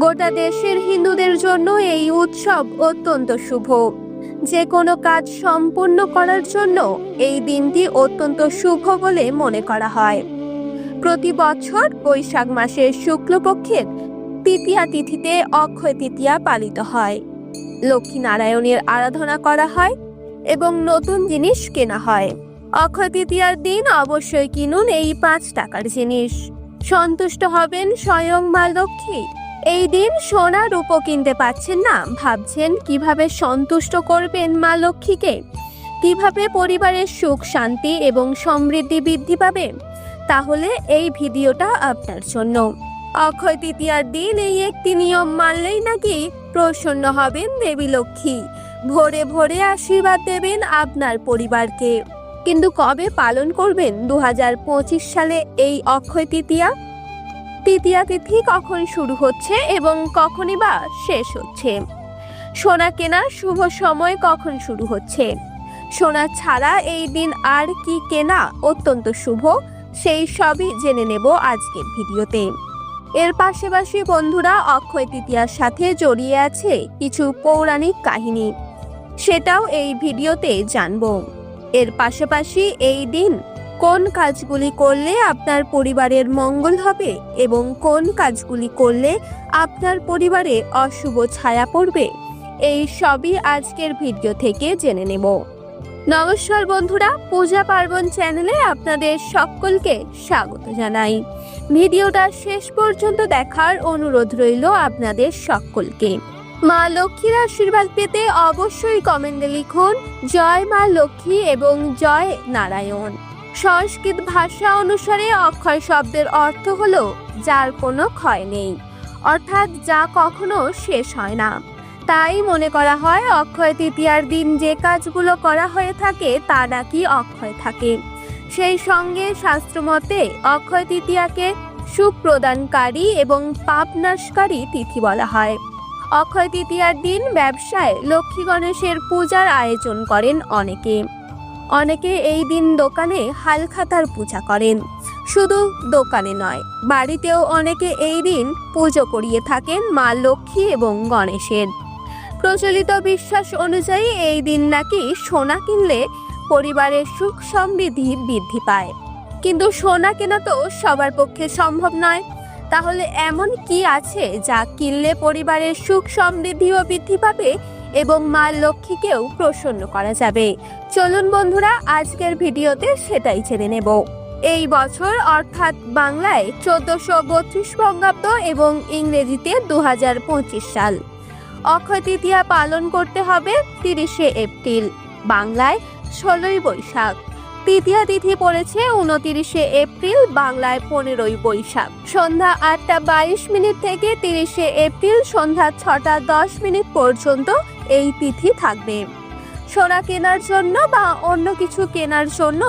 গোটা দেশের হিন্দুদের জন্য এই উৎসব অত্যন্ত শুভ। যে কোনো কাজ সম্পূর্ণ করার জন্য এই দিনটি অত্যন্ত শুভ বলে মনে করা হয়। প্রতি বছর বৈশাখ মাসের শুক্লপক্ষের তৃতীয়া তিথিতে অক্ষয় তৃতীয়া পালিত হয়। লক্ষ্মী নারায়ণের আরাধনা করা হয় এবং নতুন জিনিস কেনা হয়। অক্ষয় তৃতীয়ার দিন অবশ্যই কিনুন এই পাঁচ টাকার জিনিস। সন্তুষ্ট হবেন স্বয়ং মা লক্ষ্মী। এই দিন সোনা রূপো কিনতে পাচ্ছেন না। ভাবছেন কীভাবে সন্তুষ্ট করবেন মা লক্ষ্মীকে? কীভাবে পরিবারের সুখ, শান্তি এবং সমৃদ্ধি বৃদ্ধি পাবে? তাহলে এই ভিডিওটা আপনার জন্য। অক্ষয় তৃতীয়ার দিন এই একটি নিয়ম মানলেই নাকি প্রসন্ন হবেন দেবী লক্ষ্মী। ভোরে ভোরে আশীর্বাদ দেবেন আপনার পরিবারকে। কিন্তু কবে পালন করবেন? দু হাজার পঁচিশ সালে এই অক্ষয় তৃতীয়া? তৃতীয়া তিথি কখন শুরু হচ্ছে এবং কখনই বা শেষ হচ্ছে? সোনা কেনার শুভ সময় কখন শুরু হচ্ছে? সোনা ছাড়া এই দিন আর কি কেনা অত্যন্ত শুভ, সেই সবই জেনে নেব আজকের ভিডিওতে। এর পাশাপাশি বন্ধুরা অক্ষয় তৃতীয়ার সাথে জড়িয়ে আছে কিছু পৌরাণিক কাহিনী। সেটাও এই ভিডিওতে জানব। এর পাশাপাশি এই দিন কোন কাজগুলি করলে আপনার পরিবারের মঙ্গল হবে এবং কোন কাজগুলি করলে আপনার পরিবারে অশুভ ছায়া পড়বে? এই সবই আজকের ভিডিও থেকে জেনে নেব। নমস্কার বন্ধুরা, পূজা পার্বণ চ্যানেলে আপনাদের সকলকে স্বাগত জানাই। ভিডিওটা শেষ পর্যন্ত দেখার অনুরোধ রইল আপনাদের সকলকে। মা লক্ষ্মীর আশীর্বাদ পেতে অবশ্যই কমেন্টে লিখুন, জয় মা লক্ষ্মী এবং জয় নারায়ণ। সংস্কৃত ভাষা অনুসারে অক্ষয় শব্দের অর্থ হলো যার কোনো ক্ষয় নেই, অর্থাৎ যা কখনো শেষ হয় না। তাই মনে করা হয় অক্ষয় তৃতীয়ার দিন যে কাজগুলো করা হয়ে থাকে তা নাকি অক্ষয় থাকে। সেই সঙ্গে শাস্ত্রমতে অক্ষয় তৃতীয়াকে সুখ প্রদানকারী এবং পাপ নাশকারী তিথি বলা হয়। অক্ষয় তৃতীয়ার দিন ব্যবসায় লক্ষ্মী গণেশের পূজার আয়োজন করেন অনেকে। অনেকে এই দিন দোকানে হালখাতার পূজা করেন। শুধু দোকানে নয়, বাড়িতেও অনেকে এই দিন পুজো করিয়ে থাকেন মা লক্ষ্মী এবং গণেশের। প্রচলিত বিশ্বাস অনুযায়ী এই দিন নাকি সোনা কিনলে পরিবারের সুখ সমৃদ্ধি বৃদ্ধি পায়। কিন্তু সোনা কেনা তো সবার পক্ষে সম্ভব নয়। তাহলে এমন কি আছে যা কিনলে পরিবারের সুখ সমৃদ্ধিও বৃদ্ধি পাবে এবং মা লক্ষ্মীকেও প্রসন্ন করা যাবে। চলুন বন্ধুরা, আজকের ভিডিওতে সেটাই জেনে নেব। এই বছর অর্থাৎ বাংলায় চোদ্দশো বত্রিশ বঙ্গাব্দ এবং ইংরেজিতে দু পঁচিশ সাল। অক্ষয় তৃতীয়া পালন করতে হবে তিরিশে এপ্রিল। বাংলায় ষোলোই বৈশাখ। তৃতীয়া তিথি পড়েছে উনতিরিশে এপ্রিল, বাংলায় পনেরোই বৈশাখ। সন্ধ্যা আটটা বাইশ মিনিট থেকে তিরিশে এপ্রিল, সন্ধ্যা ছটা দশ মিনিট পর্যন্ত এই তিথি থাকবে। সোনা কেনার জন্য বা অন্য কিছু কেনার জন্য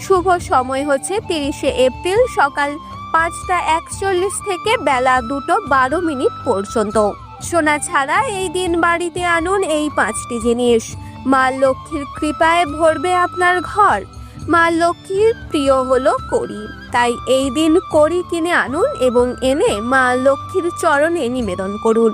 শুভ সময় হচ্ছে তিরিশে এপ্রিল সকাল পাঁচটা একচল্লিশ থেকে বেলা দুটো বারো মিনিট পর্যন্ত। সোনা ছাড়া এই দিন বাড়িতে আনুন এই পাঁচটি জিনিস। মা লক্ষ্মীর কৃপায় ভরবে আপনার ঘর। মা লক্ষ্মীর প্রিয় হলো করি তাই এই দিন করি কিনে আনুন এবং এনে মা লক্ষ্মীর চরণে নিবেদন করুন।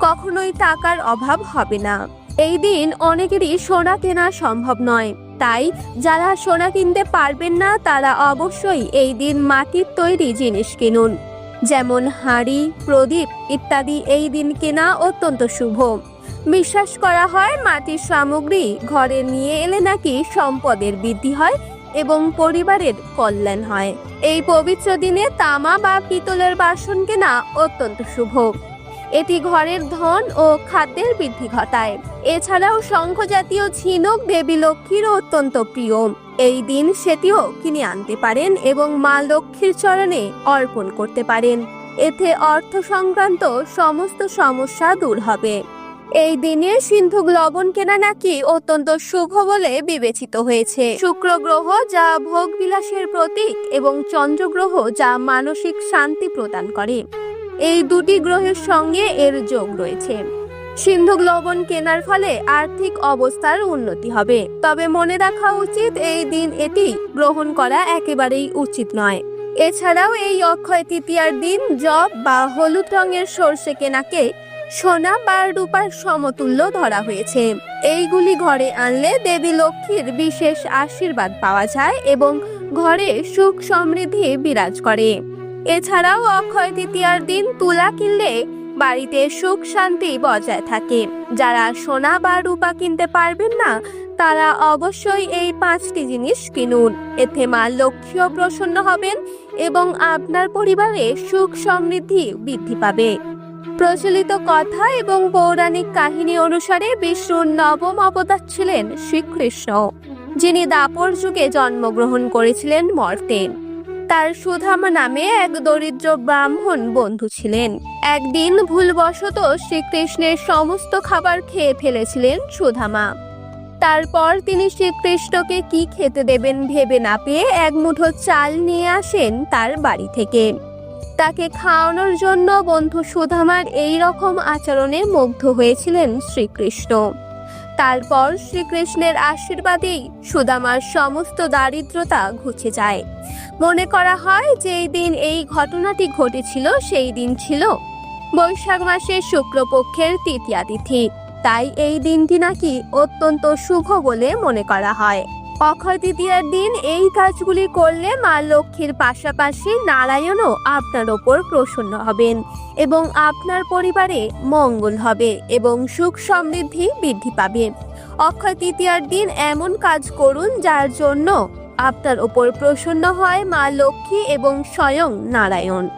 কখনোই টাকার অভাব হবে না। এই দিন অনেকেরই সোনা কেনা সম্ভব নয়। তাই যারা সোনা কিনতে পারবেন না, তারা অবশ্যই এই দিন মাটির তৈরি জিনিস কিনুন। যেমন হাঁড়ি, প্রদীপ ইত্যাদি এই দিন কেনা অত্যন্ত শুভ। বিশ্বাস করা হয় মাটির সামগ্রী ঘরে নিয়ে এলে নাকি সম্পদের বৃদ্ধি হয় এবং পরিবারের কল্যাণ হয়। এই পবিত্র দিনে তামা বা পিতলের বাসন কেনা অত্যন্ত শুভ। এটি ঘরের ধন ও খাদ্যের বৃদ্ধি ঘটায়। এছাড়াও শঙ্খ জাতীয় ঝিনুক দেবী লক্ষ্মীর অত্যন্ত প্রিয়। এই দিন সেটিও কিনে আনতে পারেন এবং মা লক্ষ্মীর চরণে অর্পণ করতে পারেন। এতে অর্থ সংক্রান্ত সমস্ত সমস্যা দূর হবে। এই দিনে সিন্ধুক লবণ কেনা নাকি অত্যন্ত শুভ বলে বিবেচিত হয়েছে। শুক্র গ্রহ যা ভোগ বিলাসের প্রতীক এবং চন্দ্র গ্রহ যা মানসিক শান্তি প্রদান করে। এই দুটি গ্রহের সঙ্গে এর যোগ রয়েছে। সিন্ধুক লবণ কেনার ফলে আর্থিক অবস্থার উন্নতি হবে। তবে মনে রাখা উচিত, এই দিন এটি গ্রহণ করা একেবারেই উচিত নয়। এছাড়াও এই অক্ষয় তৃতীয়ার দিন জব বা হলুদ রঙের সর্ষে কেনাকে সোনা বা রূপার সমতুল্য ধরা হয়েছে। এইগুলি ঘরে আনলে দেবী লক্ষ্মীর বিশেষ আশীর্বাদ পাওয়া যায় এবং ঘরে সুখ সমৃদ্ধি বিরাজ করে। এছাড়াও অক্ষয় তৃতীয়ার দিন তুলা কিনলে বাড়িতে সুখ শান্তি বজায় থাকে। যারা সোনা বা রূপা কিনতে পারবেন না, তারা অবশ্যই এই পাঁচটি জিনিস কিনুন। এতে মা লক্ষ্মীও প্রসন্ন হবেন এবং আপনার পরিবারে সুখ সমৃদ্ধি বৃদ্ধি পাবে। প্রচলিত কথা এবং পৌরাণিক কাহিনী অনুসারে বিষ্ণুর নবম অবতার ছিলেন শ্রীকৃষ্ণ, যিনি দাপর যুগে জন্মগ্রহণ করেছিলেন মর্তে। তার সুধামা নামে এক দরিদ্র ব্রাহ্মণ বন্ধু ছিলেন। একদিন ভুলবশত শ্রীকৃষ্ণের সমস্ত খাবার খেয়ে ফেলেছিলেন সুধামা। তারপর তিনি শ্রীকৃষ্ণকে কি খেতে দেবেন ভেবে না পেয়ে এক মুঠো চাল নিয়ে আসেন তার বাড়ি থেকে। তাকে খাওয়ানোর জন্য বন্ধু সুধামার এই রকম আচরণে মুগ্ধ হয়েছিলেন শ্রীকৃষ্ণ। তারপর শ্রীকৃষ্ণের আশীর্বাদেই সুদামার সমস্ত দারিদ্রতা ঘুচে যায়। মনে করা হয় যেই দিন এই ঘটনাটি ঘটেছিল, সেই দিন ছিল বৈশাখ মাসের শুক্লপক্ষের তৃতীয়া তিথি। তাই এই দিনটি নাকি অত্যন্ত শুভ বলে মনে করা হয়। অক্ষয় তৃতীয়ার দিন এই কাজগুলি করলে মা লক্ষ্মীর পাশাপাশি নারায়ণও আপনার ওপর প্রসন্ন হবেন এবং আপনার পরিবারে মঙ্গল হবে এবং সুখ সমৃদ্ধি বৃদ্ধি পাবে। অক্ষয় তৃতীয়ার দিন এমন কাজ করুন যার জন্য আপনার ওপর প্রসন্ন হয় মা লক্ষ্মী এবং স্বয়ং নারায়ণ।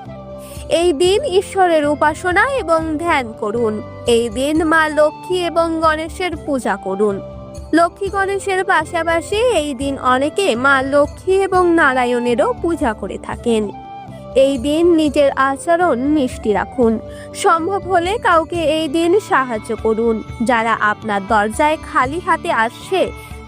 এই দিন ঈশ্বরের উপাসনা এবং ধ্যান করুন। এই দিন মা লক্ষ্মী এবং গণেশের পূজা করুন। লক্ষ্মী গণেশের পাশাপাশি এই দিন অনেকে মা লক্ষ্মী এবং নারায়ণেরও পূজা করে থাকেন। এই দিন নিজের আচরণ মিষ্টি রাখুন। সম্ভব হলে কাউকে এই দিন সাহায্য করুন। যারা আপনার দরজায় খালি হাতে আসছে,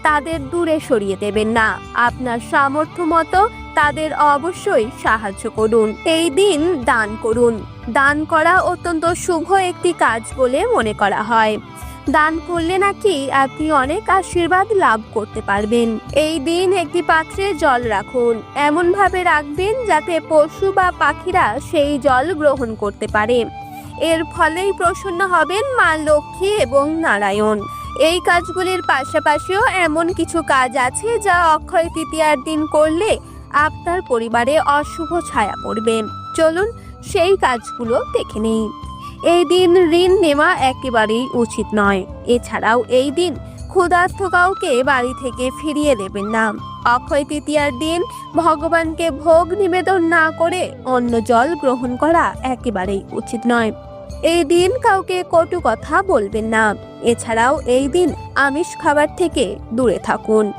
তাদের দূরে সরিয়ে দেবেন না। আপনার সামর্থ্য মতো তাদের অবশ্যই সাহায্য করুন। এই দিন দান করুন। দান করা অত্যন্ত শুভ একটি কাজ বলে মনে করা হয়। দান করলে নাকি আপনি অনেক আশীর্বাদ লাভ করতে পারবেন। এই দিন একটি পাত্রে জল রাখুন। এমন ভাবে রাখবেন যাতে পশু বা পাখিরা সেই জল গ্রহণ করতে পারে। এর ফলেই প্রসন্ন হবেন মা লক্ষ্মী এবং নারায়ণ। এই কাজগুলির পাশাপাশিও এমন কিছু কাজ আছে যা অক্ষয় তৃতীয়ার দিন করলে আপনার পরিবারে অশুভ ছায়া পড়বে। চলুন সেই কাজগুলো দেখে নেই। এই দিন ঋণ নেওয়া একেবারেই উচিত নয়। এছাড়াও এই দিন ক্ষুধার্থ কাউকে বাড়ি থেকে ফিরিয়ে দেবেন না। অক্ষয় তৃতীয়ার দিন ভগবানকে ভোগ নিবেদন না করে অন্য জল গ্রহণ করা একেবারেই উচিত নয়। এই দিন কাউকে কটু কথা বলবেন না। এছাড়াও এই দিন আমিষ খাবার থেকে দূরে থাকুন।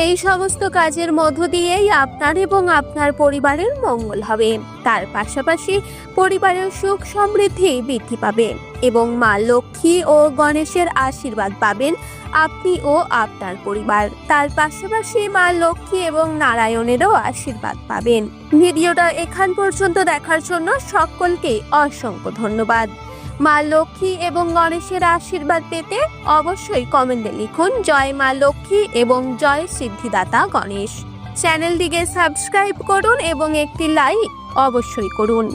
এই সমস্ত কাজের মধ্য দিয়েই আপনার এবং আপনার পরিবারের মঙ্গল হবে। তার পাশাপাশি পরিবারের সুখ সমৃদ্ধি বৃদ্ধি পাবে এবং মা লক্ষ্মী ও গণেশের আশীর্বাদ পাবেন আপনি ও আপনার পরিবার। তার পাশাপাশি মা লক্ষ্মী এবং নারায়ণেরও আশীর্বাদ পাবেন। ভিডিওটা এখান পর্যন্ত দেখার জন্য সকলকে অসংখ্য ধন্যবাদ। মা লক্ষ্মী এবং গণেশের আশীর্বাদ পেতে অবশ্যই কমেন্টে লিখুন, জয় মা লক্ষ্মী এবং জয় সিদ্ধিদাতা গণেশ। চ্যানেলটিকে সাবস্ক্রাইব করুন এবং একটি লাইক অবশ্যই করুন।